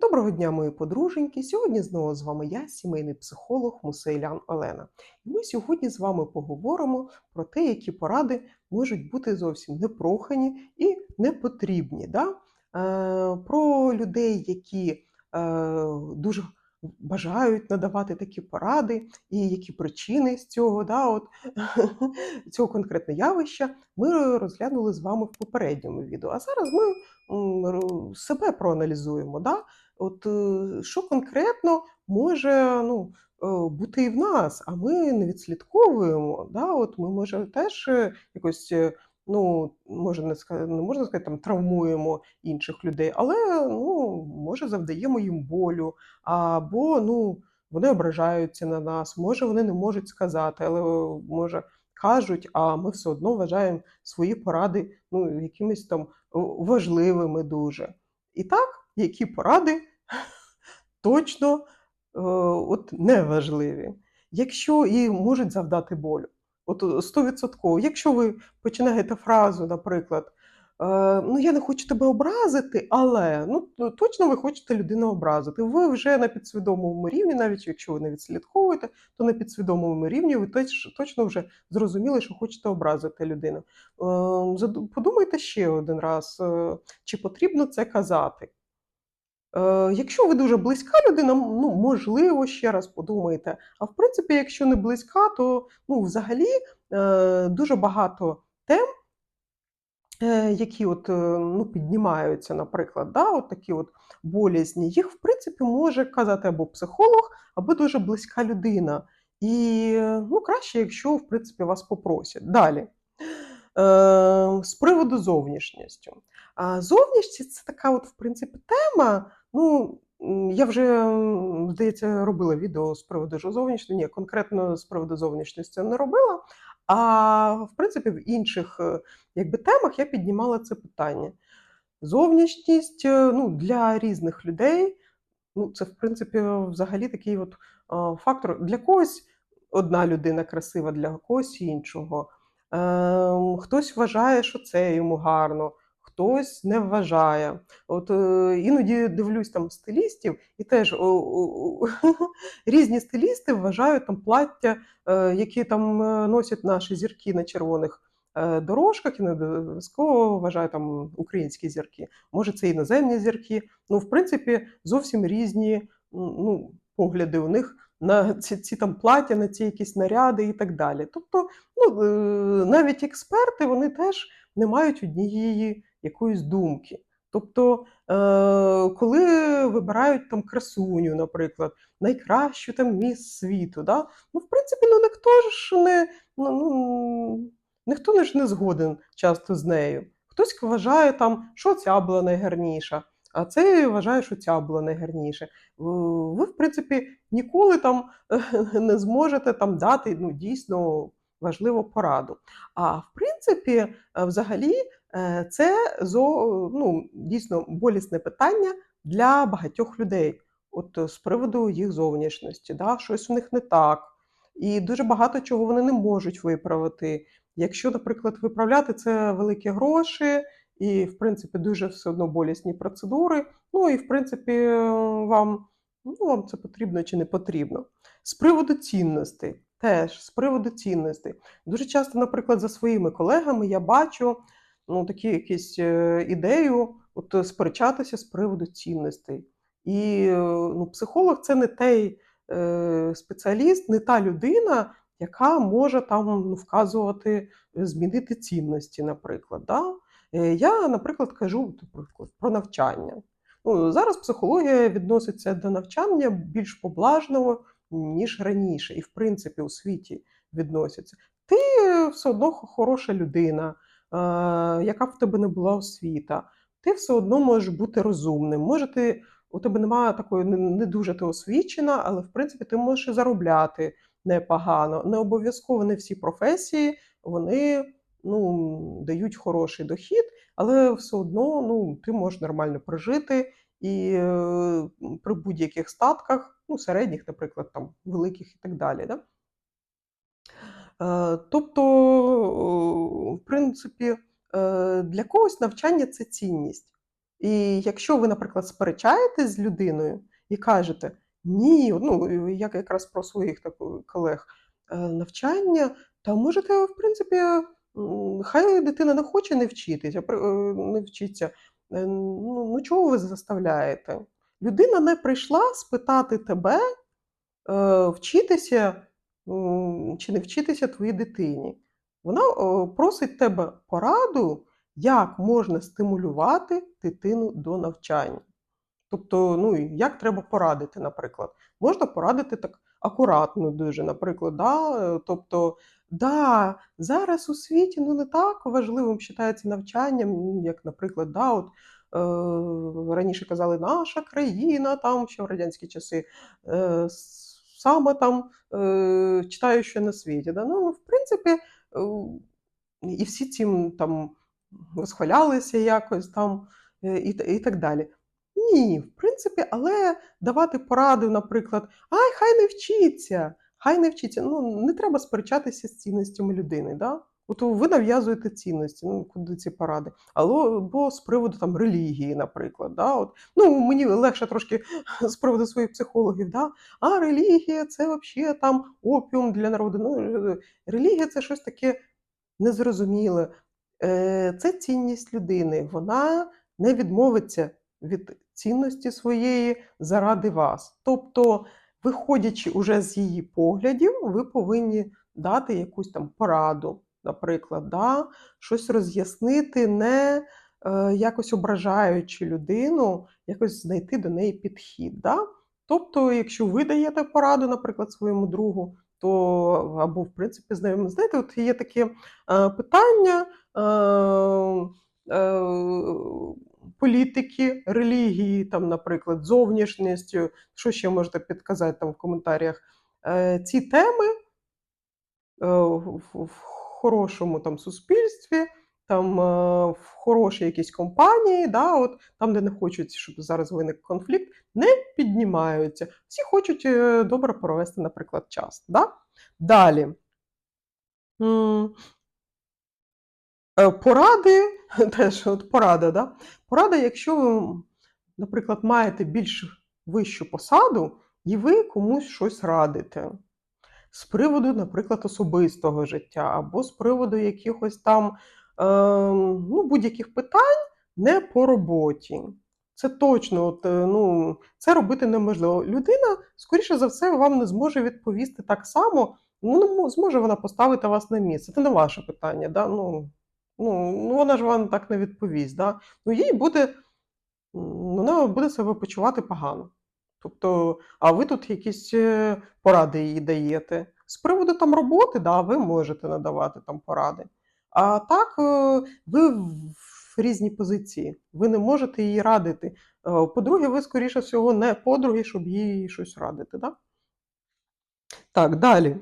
Доброго дня, мої подруженьки! Сьогодні знову з вами я, сімейний психолог Мусейлян Олена. І ми сьогодні з вами поговоримо про те, які поради можуть бути зовсім непрохані і непотрібні. Да? Е, про людей, які е, дуже бажають надавати такі поради, і які причини з цього, да, от, цього конкретного явища, ми розглянули з вами в попередньому відео. А зараз ми себе проаналізуємо. Да? От е, що конкретно може ну, е, бути і в нас, а ми не відслідковуємо. Да? От ми може теж е, якось. Ну, може не ска- не можна сказати, там травмуємо інших людей, але ну, може завдаємо їм болю, або ну, вони ображаються на нас, може вони не можуть сказати, але може кажуть, а ми все одно вважаємо свої поради ну, якимись там важливими дуже. І так, які поради точно е, от неважливі, якщо і можуть завдати болю. От 100%. Якщо ви починаєте фразу, наприклад, е, ну я не хочу тебе образити, але ну точно ви хочете людину образити. Ви вже на підсвідомому рівні, навіть якщо ви не відслідковуєте, то на підсвідомому рівні ви точ- точно вже зрозуміли, що хочете образити людину. Е, заду- Подумайте ще один раз, е, чи потрібно це казати. Е, якщо ви дуже близька людина, ну, можливо, ще раз подумайте. А в принципі, якщо не близька, то ну, взагалі е, дуже багато тем, е, які от, ну, піднімаються, наприклад, да, от такі от болісні, їх, в принципі, може казати або психолог, або дуже близька людина. І ну, краще, якщо, в принципі, вас попросять. Далі. Е, з приводу зовнішністю. А зовнішність це така, от, в принципі, тема. Ну, я вже, здається, робила відео з приводу зовнішності. Ні, конкретно з приводу зовнішності не робила. А в принципі, в інших е, якби, темах я піднімала це питання. Зовнішність е, ну, для різних людей, ну, це, в принципі, взагалі такий от фактор. Для когось одна людина красива, для когось іншого. Ем, хтось вважає, що це йому гарно, хтось не вважає. От е, іноді дивлюсь там стилістів, і теж різні стилісти вважають там плаття, е, які там е, носять наші зірки на червоних дорожках, і не обов'язково вважають там українські зірки. Може, це іноземні зірки. Ну, в принципі, зовсім різні ну, погляди у них на ці, ці там плаття, на ці якісь наряди і так далі. Тобто, ну, е, навіть експерти вони теж не мають однієї якоїсь думки. Тобто, е, коли вибирають там красуню, наприклад, найкращу там міс світу, да? ну, в принципі, ну ніхто ж не, ну, ну, ніхто ж не згоден часто з нею. Хтось вважає там, що ця була найгарніша, а цей вважає, що ця була найгарніша. В- Ви, в принципі, ніколи там не зможете там дати ну, дійсно важливу пораду. А в принципі, е, взагалі, е, це ну, дійсно болісне питання для багатьох людей. От з приводу їх зовнішності, да, щось у них не так. І дуже багато чого вони не можуть виправити. Якщо, наприклад, виправляти це великі гроші, і, в принципі, дуже все одно болісні процедури. Ну і в принципі, вам, ну, вам це потрібно чи не потрібно. З приводу цінностей, теж з приводу цінностей. Дуже часто, наприклад, за своїми колегами я бачу ну, такі якісь е, ідею от, е, сперечатися з приводу цінностей. І е, ну, психолог це не той е, спеціаліст, не та людина, яка може там ну, вказувати, змінити цінності, наприклад. Да? Е, Я, наприклад, кажу наприклад, про навчання. Ну, зараз психологія відноситься до навчання більш поблажливо, ніж раніше, і в принципі у світі відносяться. Ти все одно хороша людина, яка в тебе не була освіта. Ти все одно можеш бути розумним. Може, ти, у тебе немає такої, не, дуже ти освічена, але в принципі ти можеш заробляти непогано. Не обов'язково не всі професії вони ну, дають хороший дохід, але все одно ну, ти можеш нормально прожити і е, при будь-яких статках, ну, середніх, наприклад, там, великих і так далі. Да? Е, Тобто, о, в принципі, е, для когось навчання це цінність. І якщо ви, наприклад, сперечаєтесь з людиною і кажете: "Ні", ну, я якраз про своїх так колег, е, навчання, та можете, в принципі, хай дитина не хоче не вчитися, е, не вчиться, е, ну ну чого ви заставляєте? Людина не прийшла спитати тебе, е, вчитися, чи не вчитися твоїй дитині. Вона, просить тебе пораду, як можна стимулювати дитину до навчання. Тобто, ну, як треба порадити, наприклад. Можна порадити так акуратно дуже, наприклад, да, е, тобто, да, зараз у світі, ну, не так важливим вважається навчання, м, як, наприклад, да, от, е, раніше казали, наша країна, там ще в радянські часи, е, саме там, читаюча на світі. Ну, в принципі, і всі цим там восхвалялися якось там, і і так далі. Ні, в принципі, але давати поради, наприклад: "Ай, хай не вчиться, хай не вчиться". Ну, не треба сперечатися з цінностями людини, да. От ви нав'язуєте цінності, ну, куди ці поради? Або з приводу там релігії, наприклад, да, от. Ну, мені легше трошки з приводу своїх психологів, да. А релігія це вообще там опіум для народу. Ну, релігія це щось таке незрозуміле. Е, це цінність людини. Вона не відмовиться від цінності своєї заради вас. Тобто, виходячи уже з її поглядів, ви повинні дати якусь там пораду, наприклад, да, щось роз'яснити, не е, якось ображаючи людину, якось знайти до неї підхід. Да? Тобто, якщо ви даєте пораду, наприклад, своєму другу, то або, в принципі, знайомим, знаєте, от є таке е, питання. Е, е, політики, релігії, там, наприклад, зовнішністю, що ще можете підказати там в коментарях. Е, ці теми е, в, хорошому там суспільстві, там е, в хорошій якійсь компанії, да, от, там, де не хочуть, щоб зараз виник конфлікт, не піднімаються. Всі хочуть добре провести, наприклад, час. Да? Далі. Е, Поради, теж от порада, да? Порада, якщо ви, наприклад, маєте більш вищу посаду, і ви комусь щось радите. З приводу, наприклад, особистого життя, або з приводу якихось там е, ну, будь-яких питань не по роботі. Це точно, от, е, ну, це робити неможливо. Людина, скоріше за все, вам не зможе відповісти так само, ну, зможе вона поставити вас на місце. Це не ваше питання. Да? Ну, Ну, ну вона ж вам так не відповість. Да? Ну, їй буде, вона буде себе почувати погано. Тобто, а ви тут якісь е, поради їй даєте. З приводу там роботи, да, ви можете надавати там поради. А так, е, ви в різній позиції, ви не можете їй радити. Е, По-друге, ви, скоріше всього, не подруги, щоб їй щось радити. Да? Так, далі.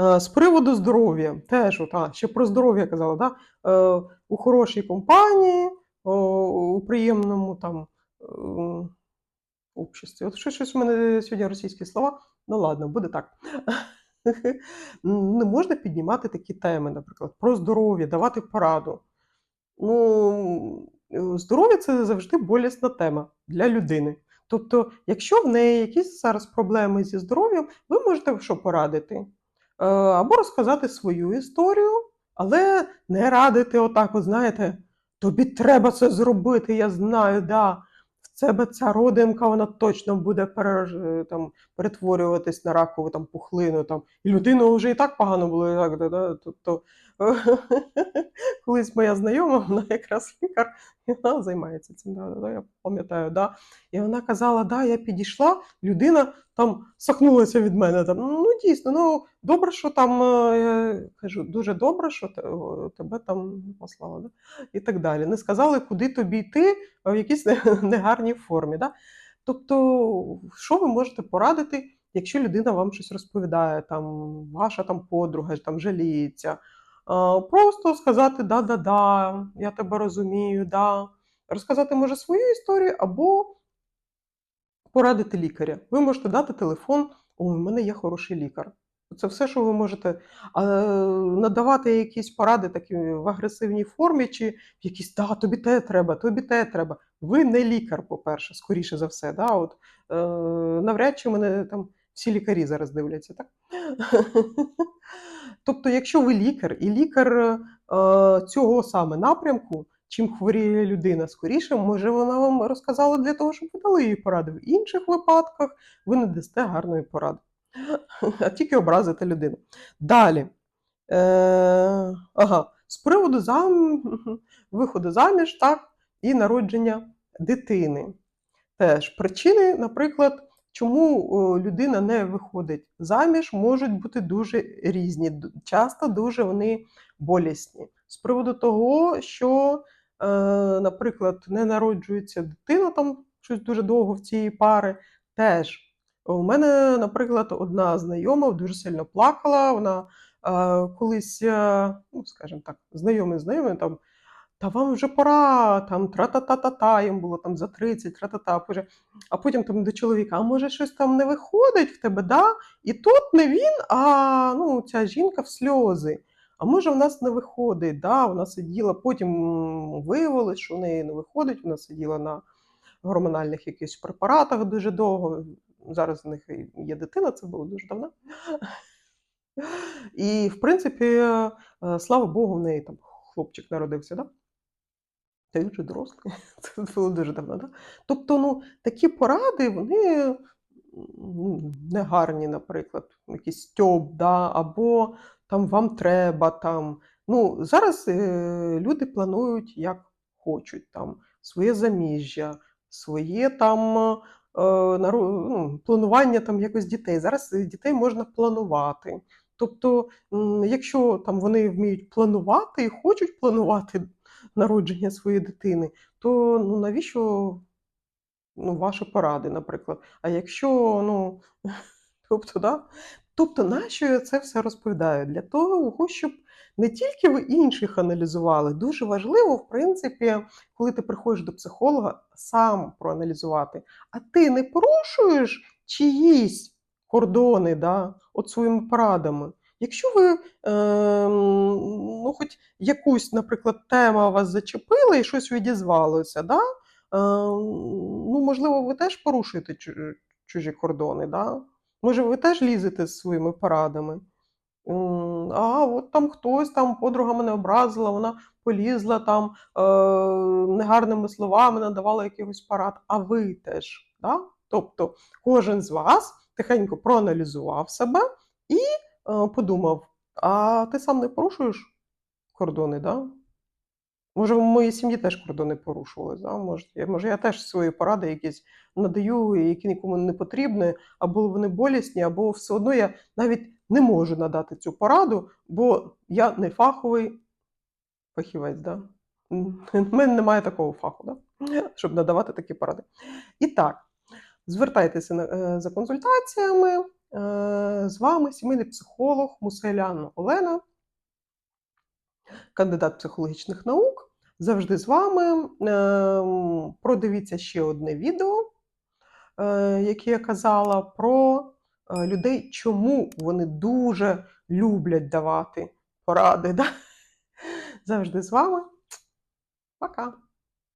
Е, з приводу здоров'я, теж от, а, ще про здоров'я казала, да? Е, у хорошій компанії, у приємному там е, обществі. От щось, щось у мене сьогодні російські слова. Ну ладно, буде так. Не можна піднімати такі теми, наприклад, про здоров'я, давати пораду. Ну, е, здоров'я це завжди болісна тема для людини. Тобто, якщо в неї якісь зараз проблеми зі здоров'ям, ви можете що порадити? Е, Або розказати свою історію, але не радити отак, от, знаєте, тобі треба це зробити, я знаю, да. В тебе ця родинка, вона точно буде е, там, перетворюватись на ракову там, пухлину. Там. І людину вже і так погано було. І так, да, да. Тобто, колись моя знайома, вона якраз лікар, і вона займається цим. Да, я пам'ятаю, да. І вона казала, да, я підійшла, людина там сахнулася від мене. Там. Ну, дійсно, ну добре, що там е, я кажу, дуже добре, що тебе там послали. Да? І так далі. Не сказали, куди тобі йти в якійсь негарній формі. Да? Тобто, що ви можете порадити, якщо людина вам щось розповідає, там, ваша там подруга там, жаліється. Просто сказати да-да-да, я тебе розумію, да. Розказати може свою історію або порадити лікаря. Ви можете дати телефон, ой, у мене є хороший лікар. Це все, що ви можете. Надавати якісь поради такі в агресивній формі, чи якісь да, тобі те треба, тобі те треба. Ви не лікар, по-перше, скоріше за все. Да? От, е, навряд чи мене там всі лікарі зараз дивляться, так? Тобто, якщо ви лікар і лікар е, цього саме напрямку, чим хворіє людина скоріше, може вона вам розказала для того, щоб ви дали їй поради. В інших випадках ви не дасте гарної поради, а тільки образите людину. Далі. Е, ага, з приводу зам... виходу заміж, так, і народження дитини. Теж причини, наприклад, чому людина не виходить заміж, можуть бути дуже різні. Часто дуже вони болісні. З приводу того, що, е, наприклад, не народжується дитина там щось дуже довго в цієї пари, теж. У мене, наприклад, одна знайома дуже сильно плакала. Вона е, колись, е, ну, скажімо так, знайомий знайомий там. Та вам вже пора, там тра-та-та-та-та, їм було там за 30, тра-та-та. А потім там до чоловіка, а може щось там не виходить в тебе, да? І тут не він, а ну, ця жінка в сльози. А може в нас не виходить, да? Вона сиділа, потім виявилось, що в неї не виходить, вона сиділа на гормональних якихось препаратах дуже довго. Зараз в них є дитина, це було дуже давно. І, в принципі, е, слава Богу, в неї там хлопчик народився, да? Та він вже дорослий. Це було дуже давно, да? Тобто, ну, такі поради, вони ну, не гарні, наприклад, якийсь стьоп, да? або там вам треба там. Ну, зараз е, люди планують як хочуть, там, своє заміжжя, своє там е, ну, планування там якось дітей. Зараз е, дітей можна планувати. Тобто, якщо там вони вміють планувати і хочуть планувати народження своєї дитини, то ну, навіщо ну, ваші поради, наприклад? А якщо, ну, тобто, да? тобто, нащо я це все розповідаю? Для того, щоб не тільки ви інших аналізували, дуже важливо, в принципі, коли ти приходиш до психолога, сам проаналізувати. А ти не порушуєш чиїсь кордони, да, от своїми порадами. Якщо ви, ем, ну, хоч якусь, наприклад, тема вас зачепила і щось відізвалося, да? Ем, ну, можливо, ви теж порушуєте чужі кордони, да? Може, ви теж лізете з своїми порадами. А от там хтось, там подруга мене образила, вона полізла там е, негарними словами, надавала якихось порад, а ви теж. Да? Тобто кожен з вас тихенько проаналізував себе і подумав: а ти сам не порушуєш кордони, да? Може, в моїй сім'ї теж кордони порушували, да? може, я, може, я теж свої поради якісь надаю, які нікому не потрібні, або вони болісні, або все одно я навіть не можу надати цю пораду, бо я не фаховий фахівець. Да? В мене немає такого фаху, да? щоб надавати такі поради. І так, звертайтеся е, за консультаціями. Е, З вами сімейний психолог Муселян Олена кандидат психологічних наук. Завжди з вами. Ем, Продивіться ще одне відео, е, яке я казала, про е, людей, чому вони дуже люблять давати поради. Да? Завжди з вами. Пока.